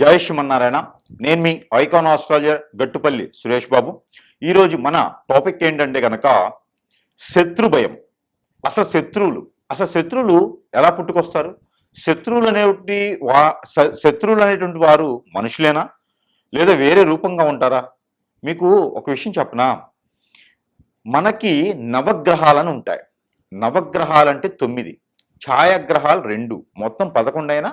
జై శ్రీమన్నారాయణ. నేను మీ ఐకాన్ ఆస్ట్రాలజర్ గట్టుపల్లి సురేష్ బాబు. ఈరోజు మన టాపిక్ ఏంటంటే కనుక శత్రు భయం. అసలు శత్రువులు అసలు శత్రువులు ఎలా పుట్టుకొస్తారు? శత్రువులు అనేటువంటి వా శత్రువులు అనేటువంటి వారు మనుషులేనా? లేదా వేరే రూపంగా ఉంటారా? మీకు ఒక విషయం చెప్పనా? మనకి నవగ్రహాలను ఉంటాయి. నవగ్రహాలు అంటే తొమ్మిది. ఛాయాగ్రహాలు రెండు. మొత్తం పదకొండైనా?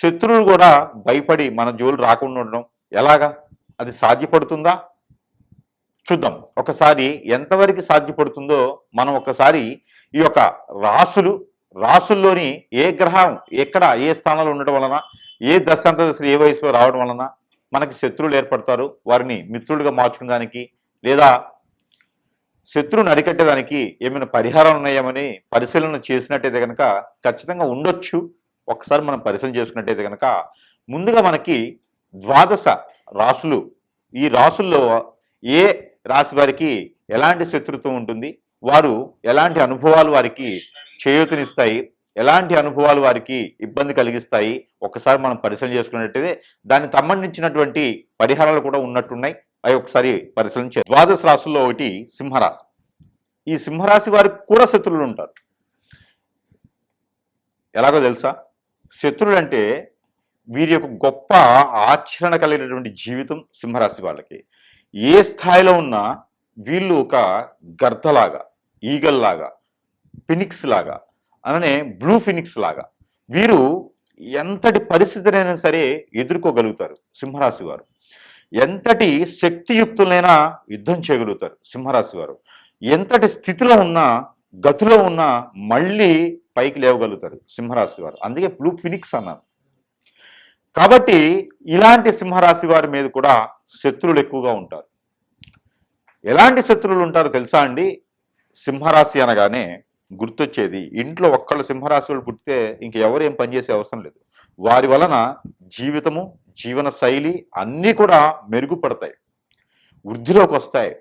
శత్రువులు కూడా భయపడి మన జోలు రాకుండా ఉండడం ఎలాగా? అది సాధ్యపడుతుందా? చూద్దాం. ఒకసారి ఎంతవరకు సాధ్యపడుతుందో మనం ఒకసారి ఈ యొక్క రాసులు రాసుల్లోని ఏ గ్రహం ఎక్కడ ఏ స్థానంలో ఉండడం వలన ఏ దశాంత దశలు ఏ వయసులో రావడం వలన మనకి శత్రువులు ఏర్పడతారు? వారిని మిత్రులుగా మార్చుకునేదానికి లేదా శత్రువుని అరికట్టేదానికి ఏమైనా పరిహారాలు ఉన్నాయేమని పరిశీలన చేసినట్టయితే కనుక ఖచ్చితంగా ఉండొచ్చు. ఒకసారి మనం పరిశీలన చేసుకున్నట్టయితే కనుక ముందుగా మనకి ద్వాదశ రాసులు. ఈ రాసుల్లో ఏ రాశి వారికి ఎలాంటి శత్రుత్వం ఉంటుంది? వారు ఎలాంటి అనుభవాలు వారికి చేయూతనిస్తాయి? ఎలాంటి అనుభవాలు వారికి ఇబ్బంది కలిగిస్తాయి? ఒకసారి మనం పరిశీలన చేసుకున్నట్టయితే దానికి సంబంధించినటువంటి పరిహారాలు కూడా ఉన్నట్టున్నాయి. అవి ఒకసారి పరిశీలన చే ద్వాదశ రాశుల్లో ఒకటి సింహరాశి. ఈ సింహరాశి వారికి కూడా శత్రువులు ఉంటారు. ఎలాగో తెలుసా? శత్రువులు అంటే వీరి యొక్క గొప్ప ఆచరణ కలిగినటువంటి జీవితం సింహరాశి వాళ్ళకి. ఏ స్థాయిలో ఉన్నా వీళ్ళు ఒక గర్దలాగా ఈగల్లాగా ఫినిక్స్ లాగా అననే బ్లూ ఫినిక్స్ లాగా వీరు ఎంతటి పరిస్థితినైనా సరే ఎదుర్కోగలుగుతారు సింహరాశి వారు. ఎంతటి శక్తియుక్తులైనా యుద్ధం చేయగలుగుతారు సింహరాశి వారు. ఎంతటి స్థితిలో ఉన్నా గతిలో ఉన్న మళ్ళీ పైకి లేవగలుగుతారు సింహరాశి వారు. అందుకే బ్లూ ఫినిక్స్ అన్నారు. కాబట్టి ఇలాంటి సింహరాశి వారి మీద కూడా శత్రువులు ఎక్కువగా ఉంటారు. ఎలాంటి శత్రువులు ఉంటారో తెలుసా అండి? సింహరాశి అనగానే గుర్తొచ్చేది ఇంట్లో ఒక్కళ్ళు సింహరాశి వాళ్ళు పుట్టితే ఇంక ఎవరు ఏం పనిచేసే అవసరం లేదు. వారి వలన జీవితము జీవన శైలి అన్నీ కూడా మెరుగుపడతాయి. వృద్ధిలోకి వస్తాయి.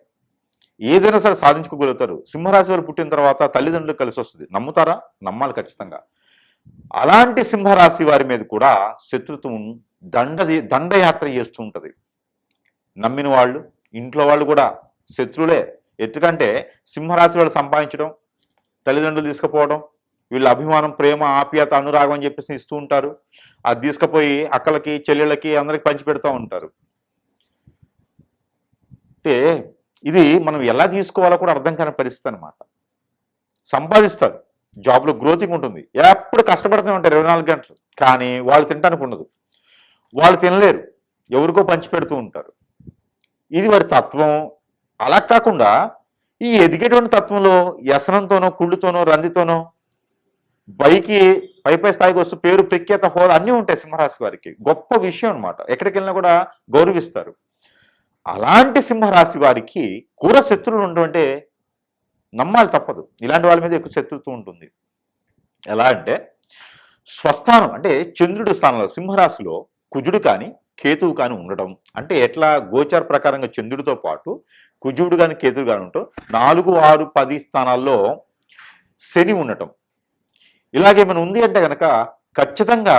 ఏదైనా సరే సాధించుకోగలుగుతారు. సింహరాశి వారు పుట్టిన తర్వాత తల్లిదండ్రులు కలిసి వస్తుంది. నమ్ముతారా? నమ్మాలి ఖచ్చితంగా. అలాంటి సింహరాశి వారి మీద కూడా శత్రుత్వం దండ దండయాత్ర చేస్తూ ఉంటుంది. నమ్మిన వాళ్ళు ఇంట్లో వాళ్ళు కూడా శత్రువులే ఎందుకంటే సింహరాశి వాళ్ళు సంపాదించడం తల్లిదండ్రులు తీసుకుపోవడం వీళ్ళ అభిమానం ప్రేమ ఆప్యాయత అనురాగం అని చెప్పేసి ఇస్తూ ఉంటారు. అది తీసుకుపోయి అక్కలకి చెల్లెళ్ళకి అందరికి పంచి పెడతా ఉంటారు. అంటే ఇది మనం ఎలా తీసుకోవాలో కూడా అర్థం కాని పరిస్థితి అనమాట సంపాదిస్తారు. జాబ్లో గ్రోతింగ్ ఉంటుంది. ఎప్పుడు కష్టపడుతూనే ఉంటారు ఇరవై నాలుగు గంటలు. కానీ వాళ్ళు తినడానికి ఉండదు. వాళ్ళు తినలేరు. ఎవరికో పంచిపెడుతూ ఉంటారు. ఇది వారి తత్వం. అలా కాకుండా ఈ ఎదిగేటువంటి తత్వంలో వ్యసనంతోనో కుళ్ళుతోనో రందితోనో పైకి పై పై స్థాయికి వస్తూ పేరు ప్రఖ్యాత హోదా అన్నీ ఉంటాయి సింహరాశి వారికి. గొప్ప విషయం అన్నమాట. ఎక్కడికి వెళ్ళినా కూడా గౌరవిస్తారు. అలాంటి సింహరాశి వారికి కూర శత్రువులు ఉండమంటే నమ్మాలి తప్పదు. ఇలాంటి వాళ్ళ మీద ఎక్కువ శత్రుత్వం ఉంటుంది. ఎలా అంటే స్వస్థానం అంటే చంద్రుడి స్థానంలో సింహరాశిలో కుజుడు కానీ కేతువు కానీ ఉండడం అంటే ఎట్లా? గోచార ప్రకారంగా చంద్రుడితో పాటు కుజుడు కానీ కేతువు కానీ ఉండటం నాలుగు ఆరు పది స్థానాల్లో శని ఉండటం. ఇలాగేమైనా ఉంది అంటే కనుక ఖచ్చితంగా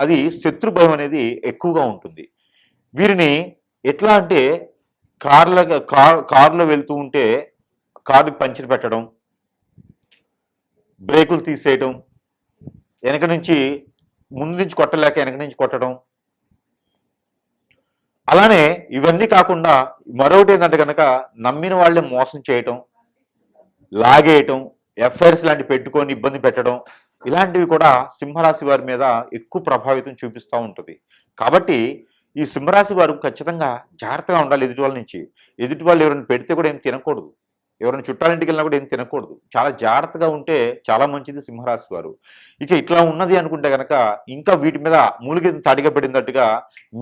అది శత్రుభయం అనేది ఎక్కువగా ఉంటుంది. వీరిని ఎట్లా అంటే కార్ల కార్ కారులో వెళ్తూ ఉంటే కారుకి పంచర్ పెట్టడం బ్రేకులు తీసేయడం వెనక నుంచి ముందు నుంచి కొట్టలేక వెనక నుంచి కొట్టడం. అలానే ఇవన్నీ కాకుండా మరొకటి ఏంటంటే కనుక నమ్మిన వాళ్ళే మోసం చేయటం లాగేయటం ఎఫ్ఐఆర్స్ లాంటివి పెట్టుకొని ఇబ్బంది పెట్టడం ఇలాంటివి కూడా సింహరాశి వారి మీద ఎక్కువ ప్రభావితం చూపిస్తూ ఉంటుంది. కాబట్టి ఈ సింహరాశి వారు ఖచ్చితంగా జాగ్రత్తగా ఉండాలి ఎదుటి వాళ్ళ నుంచి. ఎదుటి వాళ్ళు ఎవరైనా పెడితే కూడా ఏం తినకూడదు. ఎవరైనా చుట్టాలింటికి వెళ్ళినా కూడా ఏం తినకూడదు. చాలా జాగ్రత్తగా ఉంటే చాలా మంచిది సింహరాశి వారు. ఇక ఇట్లా ఉన్నది అనుకుంటే కనుక ఇంకా వీటి మీద మూలిక తడిగా పడినట్టుగా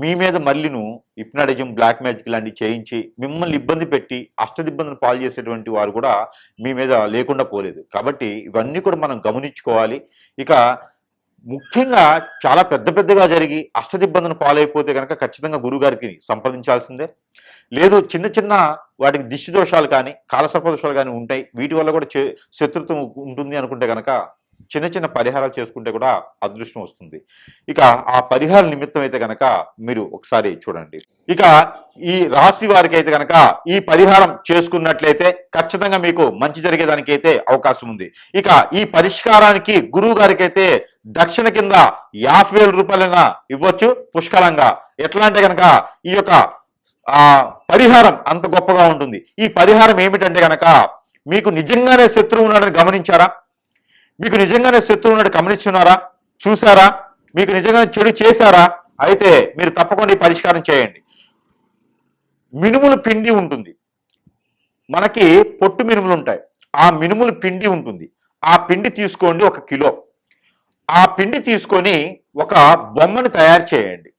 మీ మీద మళ్ళీను ఇప్నాడిజం బ్లాక్ మ్యాజిక్ లాంటివి చేయించి మిమ్మల్ని ఇబ్బంది పెట్టి అష్టదిబ్బందులు పాలు చేసేటువంటి వారు కూడా మీ మీద లేకుండా పోలేదు. కాబట్టి ఇవన్నీ కూడా మనం గమనించుకోవాలి. ఇక ముఖ్యంగా చాలా పెద్ద పెద్దగా జరిగి అష్టదిబ్బందులు పాలైపోతే కనుక ఖచ్చితంగా గురుగారికి సంప్రదించాల్సిందే. లేదు చిన్న చిన్న వాటికి దిష్టి దోషాలు కానీ కాలసర్ప దోషాలు కానీ ఉంటాయి. వీటి వల్ల కూడా చే- శత్రుత్వం ఉంటుంది అనుకుంటే కనుక చిన్న చిన్న పరిహారాలు చేసుకుంటే కూడా అదృష్టం వస్తుంది. ఇక ఆ పరిహార నిమిత్తం అయితే కనుక మీరు ఒకసారి చూడండి. ఇక ఈ రాశి వారికి అయితే కనుక ఈ పరిహారం చేసుకున్నట్లయితే ఖచ్చితంగా మీకు మంచి జరిగేదానికి అయితే అవకాశం ఉంది. ఇక ఈ పరిష్కారానికి గురువు గారికి అయితే దక్షిణ కింద యాభై వేల రూపాయలైనా ఇవ్వచ్చు పుష్కలంగా. ఎట్లా అంటే కనుక ఈ యొక్క ఆ పరిహారం అంత గొప్పగా ఉంటుంది. ఈ పరిహారం ఏమిటంటే కనుక మీకు నిజంగానే శత్రువు ఉన్నాడని గమనించారా? మీకు నిజంగానే శత్రువు ఉన్నాడు గమనించున్నారా? చూసారా మీకు నిజంగానే చెడు చేశారా? అయితే మీరు తప్పకుండా పరిష్కారం చేయండి. మినుములు పిండి ఉంటుంది. మనకి పొట్టు మినుములు ఉంటాయి. ఆ మినుములు పిండి ఉంటుంది. ఆ పిండి తీసుకోండి ఒక కిలో. ఆ పిండి తీసుకొని ఒక బొమ్మను తయారు చేయండి.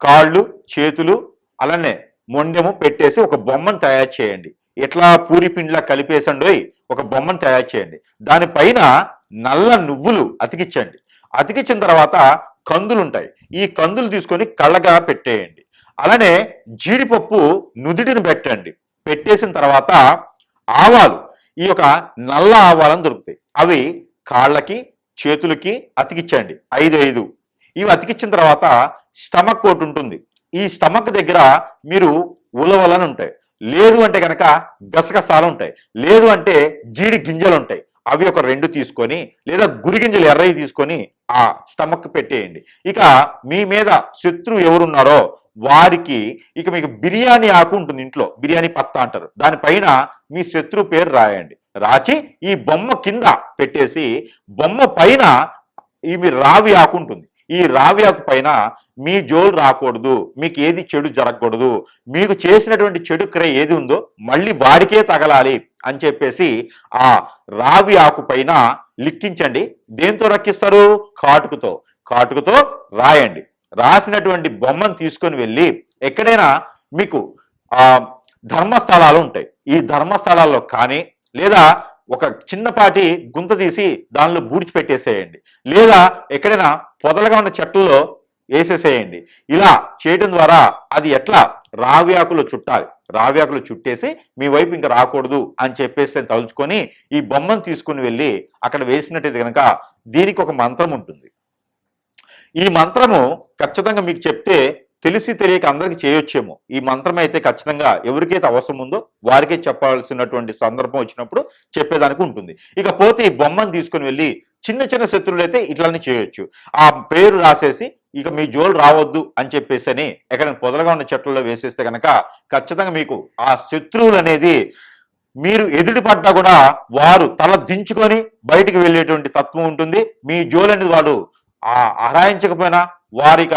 కాళ్ళు చేతులు అలానే మొండెము పెట్టేసి ఒక బొమ్మను తయారు చేయండి. ఎట్లా పూరి పిండిలా కలిపేసండి ఒక బొమ్మను తయారు చేయండి. దానిపైన నల్ల నువ్వులు అతికించండి. అతికించిన తర్వాత కందులు ఉంటాయి ఈ కందులు తీసుకొని కళ్ళగా పెట్టేయండి. అలానే జీడిపప్పు నుదుటిని పెట్టండి. పెట్టేసిన తర్వాత ఆవాలు ఈ యొక్క నల్ల ఆవాలను దొరుకుతాయి. అవి కాళ్ళకి చేతులకి అతికించండి. ఐదు ఐదు. ఇవి అతికిచ్చిన తర్వాత స్టమక్ ఒకటి ఉంటుంది. ఈ స్టమక్ దగ్గర మీరు ఉలవలని ఉంటాయి. లేదు అంటే కనుక గసగసాలు ఉంటాయి. లేదు అంటే జీడి గింజలు ఉంటాయి. అవి ఒక రెండు తీసుకొని లేదా గురి గింజలు ఎర్రవి తీసుకొని ఆ స్టమక్ పెట్టేయండి. ఇక మీ మీద శత్రువు ఎవరున్నారో వారికి ఇక మీకు బిర్యానీ ఆకు ఉంటుంది ఇంట్లో. బిర్యానీ పత్తా అంటారు. దానిపైన మీ శత్రువు పేరు రాయండి. రాచి ఈ బొమ్మ కింద పెట్టేసి బొమ్మ పైన ఈ రావి ఆకు ఉంటుంది. ఈ రావి ఆకు పైన మీ జోలు రాకూడదు మీకు ఏది చెడు జరగకూడదు మీకు చేసినటువంటి చెడు క్రియ ఏది ఉందో మళ్ళీ వాడికే తగలాలి అని చెప్పేసి ఆ రావి ఆకు పైన లిక్కించండి. దేంతో రక్కిస్తారు? కాటుకుతో. కాటుకుతో రాయండి. రాసినటువంటి బొమ్మను తీసుకొని వెళ్ళి ఎక్కడైనా మీకు ఆ ధర్మస్థలాలు ఉంటాయి. ఈ ధర్మస్థలాల్లో కానీ లేదా ఒక చిన్నపాటి గుంత తీసి దానిలో బూడ్చి పెట్టేసేయండి. లేదా ఎక్కడైనా పొదలుగా ఉన్న చెట్లలో వేసేసేయండి. ఇలా చేయడం ద్వారా అది ఎట్లా? రావి ఆకులు చుట్టాలి. రావి ఆకులు చుట్టేసి మీ వైపు ఇంకా రాకూడదు అని చెప్పేసి తలుచుకొని ఈ బొమ్మను తీసుకుని వెళ్ళి అక్కడ వేసినట్టయితే కనుక దీనికి ఒక మంత్రం ఉంటుంది. ఈ మంత్రము ఖచ్చితంగా మీకు చెప్తే తెలిసి తెలియక అందరికి చేయొచ్చేమో. ఈ మంత్రం అయితే ఖచ్చితంగా ఎవరికైతే అవసరం ఉందో వారికే చెప్పాల్సినటువంటి సందర్భం వచ్చినప్పుడు చెప్పేదానికి ఉంటుంది. ఇక పోతే ఈ బొమ్మను తీసుకుని వెళ్ళి చిన్న చిన్న శత్రువులు అయితే ఇట్లానే చేయొచ్చు. ఆ పేరు రాసేసి ఇక మీ జోలు రావద్దు అని చెప్పేసి అని ఎక్కడ పొదలుగా ఉన్న చెట్లలో వేసేస్తే కనుక ఖచ్చితంగా మీకు ఆ శత్రువులు అనేది మీరు ఎదుటిపడ్డా కూడా వారు తల దించుకొని బయటికి వెళ్ళేటువంటి తత్వం ఉంటుంది. మీ జోలు అనేది వాడు ఆ ఆరాయించకపోయినా వారిక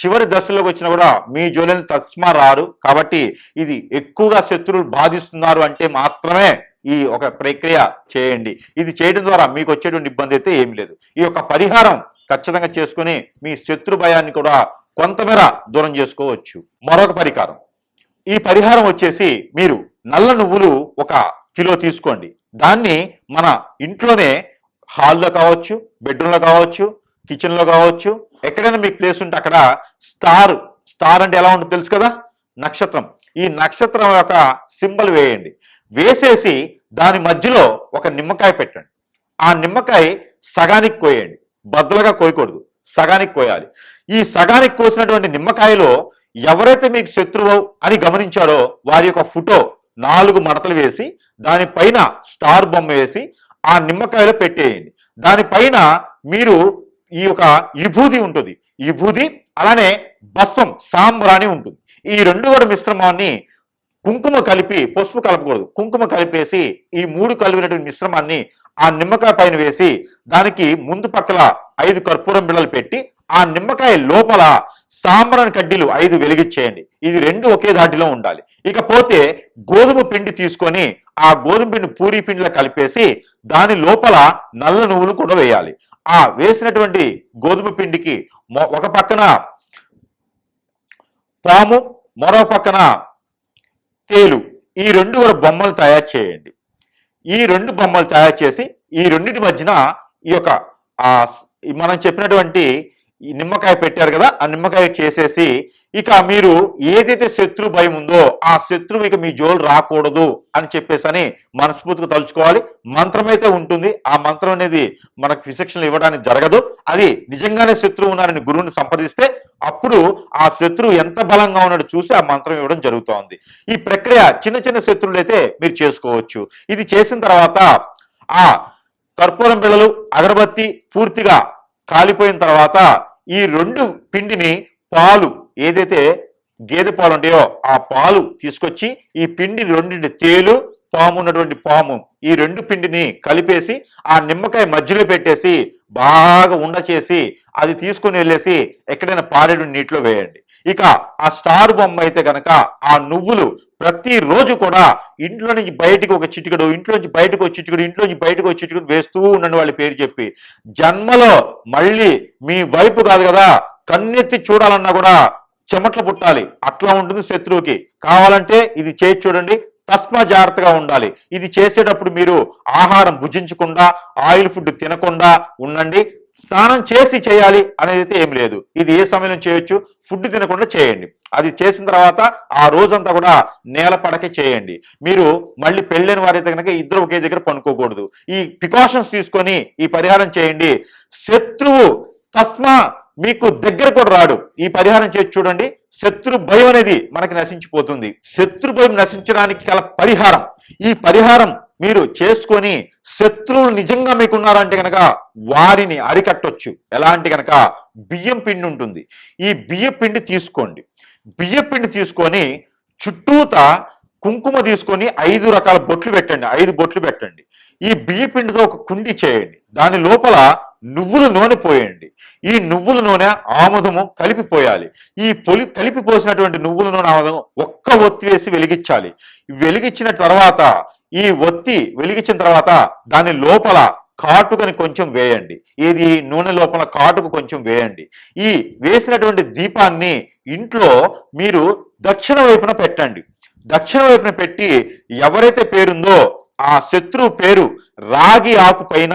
చివరి దశలోకి వచ్చినా కూడా మీ జోలిని తస్మా రారు. కాబట్టి ఇది ఎక్కువగా శత్రువులు బాధిస్తున్నారు అంటే మాత్రమే ఈ ఒక ప్రక్రియ చేయండి. ఇది చేయడం ద్వారా మీకు వచ్చేటువంటి ఇబ్బంది అయితే ఏమి లేదు. ఈ యొక్క పరిహారం ఖచ్చితంగా చేసుకుని మీ శత్రు భయాన్ని కూడా కొంతమేర దూరం చేసుకోవచ్చు. మరొక పరిహారం ఈ పరిహారం వచ్చేసి మీరు నల్ల నువ్వులు ఒక కిలో తీసుకోండి. దాన్ని మన ఇంట్లోనే హాల్లో కావచ్చు బెడ్రూమ్లో కావచ్చు కిచెన్లో కావచ్చు ఎక్కడైనా మీకు ప్లేస్ ఉంటే అక్కడ స్టార్ స్టార్ అంటే ఎలా ఉంటుంది తెలుసు కదా? నక్షత్రం. ఈ నక్షత్రం యొక్క సింబల్ వేయండి. వేసేసి దాని మధ్యలో ఒక నిమ్మకాయ పెట్టండి. ఆ నిమ్మకాయ సగానికి కోయండి. బద్దలుగా కోయకూడదు. సగానికి కోయాలి. ఈ సగానికి కోసినటువంటి నిమ్మకాయలో ఎవరైతే మీకు శత్రువు అని గమనించారో వారి యొక్క ఫోటో నాలుగు మడతలు వేసి దానిపైన స్టార్ బొమ్మ వేసి ఆ నిమ్మకాయలో పెట్టేయండి. దానిపైన మీరు ఈ యొక్క విభూది ఉంటుంది. విభూది అలానే భస్వం సాంబ్రాణి ఉంటుంది. ఈ రెండు కూడా మిశ్రమాన్ని కుంకుమ కలిపి పసుపు కలపకూడదు. కుంకుమ కలిపేసి ఈ మూడు కలిపినటువంటి మిశ్రమాన్ని ఆ నిమ్మకాయ పైన వేసి దానికి ముందు పక్కల ఐదు కర్పూరం బిళ్ళలు పెట్టి ఆ నిమ్మకాయ లోపల సాంబ్రాన్ కడ్డీలు ఐదు వెలిగించేయండి ఇది రెండు ఒకే దాటిలో ఉండాలి. ఇకపోతే గోధుమ పిండి తీసుకొని ఆ గోధుమ పిండి పూరి పిండిలో కలిపేసి దాని లోపల నల్ల నువ్వులు కూడా వేయాలి. ఆ వేసినటువంటి గోధుమ పిండికి ఒక పక్కన పాము మరో పక్కన తేలు. ఈ రెండు కూడా బొమ్మలు తయారు చేయండి. ఈ రెండు బొమ్మలు తయారు చేసి ఈ రెండింటి మధ్యన ఈ యొక్క మనం చెప్పినటువంటి నిమ్మకాయ పెట్టారు కదా ఆ నిమ్మకాయ చేసేసి ఇక మీరు ఏదైతే శత్రు భయం ఉందో ఆ శత్రువు ఇక మీ జోలు రాకూడదు అని చెప్పేసి అని మనస్ఫూర్తిగా తలుచుకోవాలి. మంత్రం అయితే ఉంటుంది. ఆ మంత్రం అనేది మనకు విశిక్షణలు ఇవ్వడానికి జరగదు. అది నిజంగానే శత్రువు ఉన్నారని గురువుని సంప్రదిస్తే అప్పుడు ఆ శత్రువు ఎంత బలంగా ఉన్నాడో చూసి ఆ మంత్రం ఇవ్వడం జరుగుతోంది. ఈ ప్రక్రియ చిన్న చిన్న శత్రువులు అయితే మీరు చేసుకోవచ్చు. ఇది చేసిన తర్వాత ఆ కర్పూరం పిల్లలు అగరబత్తి పూర్తిగా కాలిపోయిన తర్వాత ఈ రెండు పిండిని పాలు ఏదైతే గేదె పాలు ఉంటాయో ఆ పాలు తీసుకొచ్చి ఈ పిండి రెండింటి తేలు పాము ఉన్నటువంటి పాము ఈ రెండు పిండిని కలిపేసి ఆ నిమ్మకాయ మధ్యలో పెట్టేసి బాగా ఉండ చేసి అది తీసుకుని వెళ్ళేసి ఎక్కడైనా పారేడు నీటిలో వేయండి. ఇక ఆ స్టార్ బొమ్మ అయితే కనుక ఆ నువ్వులు ప్రతిరోజు కూడా ఇంట్లో నుంచి బయటకు ఒక చిటికడు ఇంట్లో నుంచి బయటకు ఒక చిటికడు ఇంట్లో నుంచి బయటకు ఒక చిటికడు వేస్తూ ఉండండి వాళ్ళ పేరు చెప్పి. జన్మలో మళ్ళీ మీ వైపు కాదు కదా కన్నెత్తి చూడాలన్నా కూడా చెమట్లు పుట్టాలి. అట్లా ఉంటుంది శత్రువుకి. కావాలంటే ఇది చేసి చూడండి. తస్మా జాగ్రత్తగా ఉండాలి. ఇది చేసేటప్పుడు మీరు ఆహారం భుజించకుండా ఆయిల్ ఫుడ్ తినకుండా ఉండండి. స్నానం చేసి చేయాలి అనేది అయితే ఏం లేదు. ఇది ఏ సమయంలో చేయొచ్చు? ఫుడ్ తినకుండా చేయండి. అది చేసిన తర్వాత ఆ రోజంతా కూడా నేల పడకే చేయండి. మీరు మళ్ళీ పెళ్ళైన వారైతే కనుక ఇద్దరు ఒకే దగ్గర పనుకోకూడదు. ఈ ప్రికాషన్స్ తీసుకొని ఈ పరిహారం చేయండి. శత్రువు తస్మా మీకు దగ్గర కూడా రాడు. ఈ పరిహారం చేసి చూడండి. శత్రు భయం అనేది మనకి నశించిపోతుంది. శత్రు భయం నశించడానికి గల పరిహారం. ఈ పరిహారం మీరు చేసుకొని శత్రువులు నిజంగా మీకున్నారంటే కనుక వారిని అరికట్టొచ్చు. ఎలా అంటే కనుక బియ్యం పిండి ఉంటుంది. ఈ బియ్యం పిండి తీసుకోండి. బియ్యం పిండి తీసుకొని చుట్టూత కుంకుమ తీసుకొని ఐదు రకాల బొట్లు పెట్టండి. ఐదు బొట్లు పెట్టండి. ఈ బియ్య పిండితో ఒక కుండి చేయండి. దాని లోపల నువ్వుల నూనె పోయండి. ఈ నువ్వుల నూనె ఆముదము కలిపిపోయాలి. ఈ పొలి కలిపి పోసినటువంటి నువ్వుల నూనె ఆముదము ఒక్క ఒత్తి వేసి వెలిగించాలి. వెలిగించిన తర్వాత ఈ ఒత్తి వెలిగించిన తర్వాత దాని లోపల కాటుకని కొంచెం వేయండి. ఇది నూనె లోపల కాటుకు కొంచెం వేయండి. ఈ వేసినటువంటి దీపాన్ని ఇంట్లో మీరు దక్షిణ వైపున పెట్టండి. దక్షిణ వైపున పెట్టి ఎవరైతే పేరుందో ఆ శత్రువు పేరు రాగి ఆకు పైన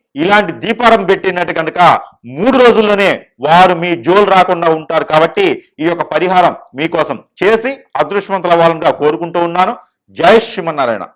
ఇలాంటి దీపారం పెట్టినట్టు కనుక మూడు రోజుల్లోనే వారు మీ జోలు రాకుండా ఉంటారు కాబట్టి ఈ యొక్క పరిహారం మీకోసం చేసి అదృష్టవంతులు అవ్వాలని కోరుకుంటూ ఉన్నాను. జై శ్రీమన్నారాయణ.